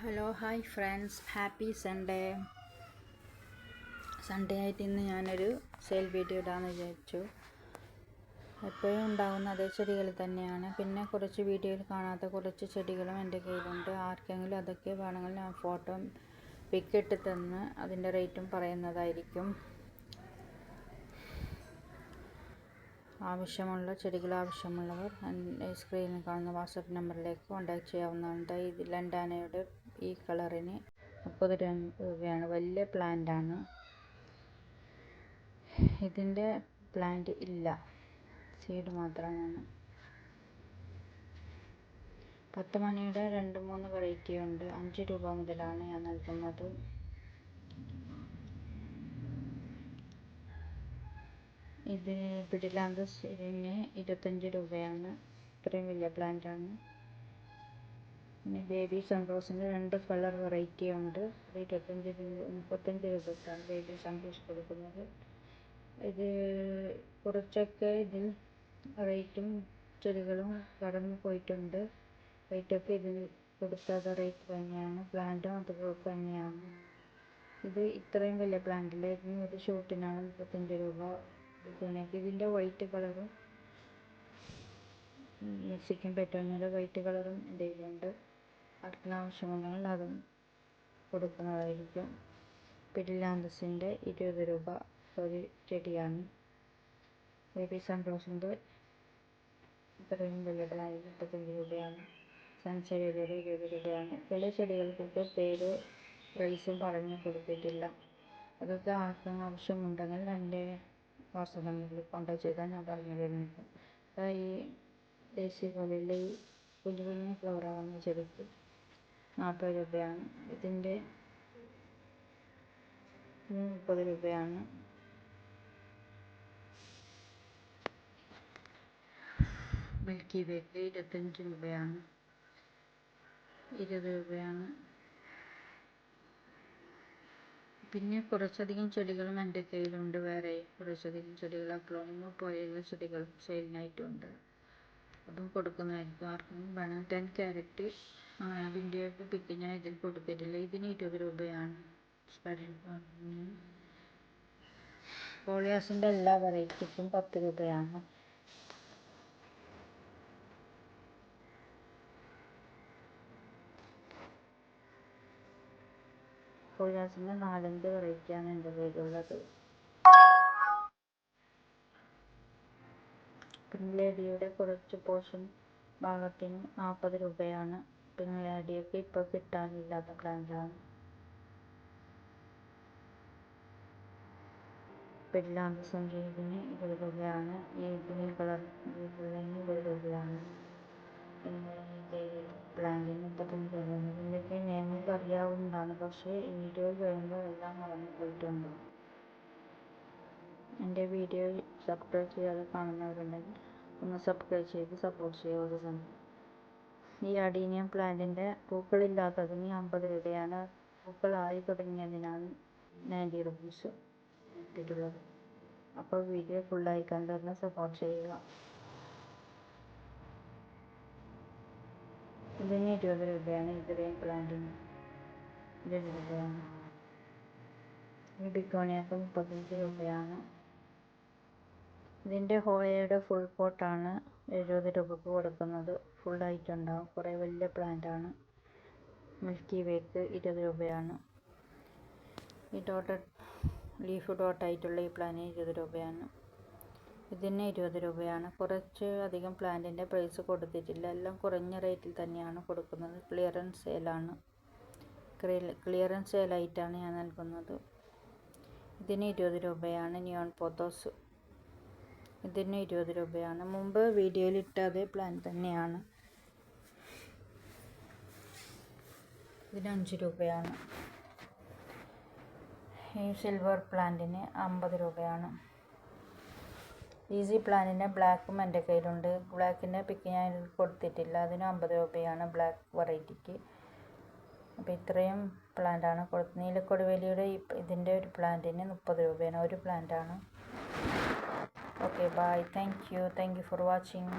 Hello hi friends. Happy Sunday. Sunday ആയിട്ട് ഇന്ന് ഞാനൊരു സെയിൽ വീഡിയോ ഇടാമെന്ന് വിചാരിച്ചു. എപ്പോഴും ഉണ്ടാകുന്ന അതേ ചെടികൾ തന്നെയാണ്. പിന്നെ കുറച്ച് വീഡിയോയിൽ കാണാത്ത കുറച്ച് ചെടികളും എന്റെ കയ്യിലുണ്ട്. ആർക്കെങ്കിലും അതൊക്കെ വേണമെങ്കിൽ ഞാൻ ഫോട്ടോ പിക്കിട്ട് തന്ന് അതിന്റെ റേറ്റും പറയുന്നതായിരിക്കും. ആവശ്യമുള്ള ചെടികൾ ആവശ്യമുള്ളവർ സ്ക്രീനിൽ കാണുന്ന വാട്സപ്പ് നമ്പറിലേക്ക് കോൺടാക്ട് ചെയ്യാവുന്നതാണ്. ഇത് ലണ്ടാനയുടെ ഈ കളറിന് മുപ്പത് രൂപയാണ്. വലിയ പ്ലാന്റ് ആണ്. ഇതിന്റെ പ്ലാന്റ് ഇല്ല. സീഡ് മാത്രമാണ്. പത്ത് മണിയുടെ രണ്ട് മൂന്ന് വെറൈറ്റി ഉണ്ട്. അഞ്ച് രൂപ മുതലാണ് ഞാൻ നൽകുന്നത്. ഇത് പിടിലാന്തസിന് ഇരുപത്തഞ്ച് രൂപയാണ്. ഇത്രയും വലിയ പ്ലാന്റ് ആണ്. പിന്നെ ബേബി സൺറോസിന് രണ്ട് കളർ വെറൈറ്റി ഉണ്ട്. അത് ഇരുപത്തഞ്ച് രൂപ മുപ്പത്തഞ്ച് രൂപയ്ക്കാണ് ബേബി സൺറോസ് കൊടുക്കുന്നത്. ഇത് കുറച്ചൊക്കെ ഇതിൽ റേറ്റും ചെടികളും കടന്നു പോയിട്ടുണ്ട്. റേറ്റൊക്കെ ഇതിന് കൊടുക്കാത്ത റേറ്റ് തന്നെയാണ്. പ്ലാന്റും അതുപോലെ തന്നെയാണ്. ഇത് ഇത്രയും വലിയ പ്ലാന്റിൽ ഇതിന് ഒരു ഷൂട്ടിനാണ് മുപ്പത്തഞ്ച് രൂപ കൊടുക്കുന്നത്. ഇതിന്റെ വൈറ്റ് കളറും മെക്സിക്കൻ പെറ്റോണിയുടെ വൈറ്റ് കളറും എന്റെ ആവശ്യമുണ്ടെങ്കിൽ അതും കൊടുക്കുന്നതായിരിക്കും. പിഡിലാന്തസിന്റെ ഇരുപത് രൂപ ഒരു ചെടിയാണ്. ബേബി സൺറോസിന്റെ ഇത്രയും വിലയുടെ മുപ്പത്തഞ്ച് രൂപയാണ്. സൺസെരിയുടെ ഇരുപത് രൂപയാണ്. ചില ചെടികൾക്കൊക്കെ പേര് പ്രൈസും പറഞ്ഞു കൊടുത്തിട്ടില്ല. അതൊക്കെ ആർക്കും ആവശ്യമുണ്ടെങ്കിൽ എന്റെ വാസനങ്ങളിൽ കോൺടാക്ട് ചെയ്താൽ ഞാൻ പറഞ്ഞു തരുന്നുണ്ട് ഈ ദേശീയ പോലെയുള്ള ഈ കുഞ്ഞു കുഞ്ഞു ഫ്ലവറാവുന്ന ചെടിക്ക് നാൽപ്പത് രൂപയാണ്. ഇതിന്റെ മുപ്പത് രൂപയാണ്. മിൽക്കി വേക്ക് ഇരുപത്തഞ്ച് രൂപയാണ്. ഇരുപത് രൂപയാണ്. പിന്നെ കുറച്ചധികം ചെടികളും എന്റെ കയ്യിലുണ്ട്. വേറെ കുറച്ചധികം ചെടികൾ അക്ലോണിമ പോലെയുള്ള ചെടികൾ സെയിലിനായിട്ടുണ്ട് അതും കൊടുക്കുന്നതായിരിക്കും. ആർക്കും വേണം. ടെൻ ക്യാരറ്റ് വിൻഡിയൊക്കെ പിക്ക് ഞാൻ ഇതിൽ കൊടുത്തിട്ടില്ല. ഇതിന് ഇരുപത് രൂപയാണ്. പോളിയാസിന്റെ എല്ലാ വെറൈറ്റിക്കും പത്ത് രൂപയാണ്. പോളിയാസിന്റെ നാലഞ്ച് വെറൈറ്റിയാണ് എന്റെ കയ്യിലുള്ളത്. പിൻലേഡിയുടെ കുറച്ച് പോർഷൻ ഭാഗത്തിന് നാൽപ്പത് രൂപയാണ്. പിൻലേഡിയൊക്കെ ഇപ്പോൾ കിട്ടാനില്ലാത്ത പ്ലാന്റാണ് പില്ലാന്ത് സംഗീതത്തിന് ഇരുപത് രൂപയാണ് ഗ്രീൻ കളർ നിങ്ങൾക്ക് അറിയാവുന്നതാണ് പക്ഷേ വീഡിയോ കഴിയുമ്പോൾ എല്ലാം മറന്നു പോയിട്ടുണ്ട്. എന്റെ വീഡിയോ സബ്സ്ക്രൈബ് ചെയ്യാതെ കാണുന്നവരുണ്ടെങ്കിൽ ഒന്ന് സബ്സ്ക്രൈബ് ചെയ്ത് സപ്പോർട്ട് ചെയ്യുന്നതാണ് ഈ അഡീനിയം പ്ലാന്റിന്റെ പൂക്കളില്ലാത്തതിന് അമ്പത് രൂപയാണ്. പൂക്കളായി തുടങ്ങിയതിനാണ് നയന്റി റുപ്പീസ് ഇട്ടിട്ടുള്ളത്. അപ്പോൾ വീഡിയോ ഫുള്ളായി കണ്ടൊന്ന് സപ്പോർട്ട് ചെയ്യുക. ഇതിന് ഇരുപത് രൂപയാണ് ഇത്രയും പ്ലാന്റിന്. ഇരുപത് രൂപയാണ്. ഈ ബിക്കോണിയൊക്കെ മുപ്പത്തഞ്ച് രൂപയാണ്. ഇതിന്റെ ഹോയയുടെ ഫുൾ പോട്ടാണ് എഴുപത് രൂപയ്ക്ക് കൊടുക്കുന്നത് ഫുള്ളായിട്ടുണ്ടാവും കുറേ വലിയ പ്ലാന്റാണ് മിൽക്കി വേക്ക് ഇരുപത് രൂപയാണ്. ഈ ഡോട്ടഡ് ലീഫ് ഡോട്ടായിട്ടുള്ള ഈ പ്ലാന് ഇരുപത് രൂപയാണ്. ഇതിന് ഇരുപത് രൂപയാണ്. കുറച്ച് അധികം പ്ലാന്റിന്റെ പ്രൈസ് കൊടുത്തിട്ടില്ല. എല്ലാം കുറഞ്ഞ റേറ്റിൽ തന്നെയാണ് കൊടുക്കുന്നത്. ക്ലിയറൻസ് സെയിലാണ് ക്ലിയറൻസ് സെയിലായിട്ടാണ് ഞാൻ നൽകുന്നത്. ഇതിന് ഇരുപത് രൂപയാണ് നിയോൺ പോത്തോസ് ഇതിന് ഇരുപത് രൂപയാണ്. മുമ്പ് വീഡിയോയിൽ ഇട്ട അതേ പ്ലാൻ തന്നെയാണ്. ഇതിന് അഞ്ച് രൂപയാണ്. ഈ സിൽവർ പ്ലാന്റിന് അമ്പത് രൂപയാണ്. ഈസി പ്ലാനിന്റെ ബ്ലാക്കും എന്റെ കയ്യിലുണ്ട്. ബ്ലാക്കിന്റെ പിക്ക് ഞാൻ കൊടുത്തിട്ടില്ല. അതിന് അമ്പത് രൂപയാണ് ബ്ലാക്ക് വെറൈറ്റിക്ക് അപ്പോൾ ഇത്രയും പ്ലാന്റാണ് കൊടുത്തത് നീലക്കൊടുവേലിയുടെ ഇതിന്റെ ഒരു പ്ലാന്റിന് മുപ്പത് രൂപയാണ്. ഒരു പ്ലാന്റാണ് okay bye. Thank you. Thank you for watching.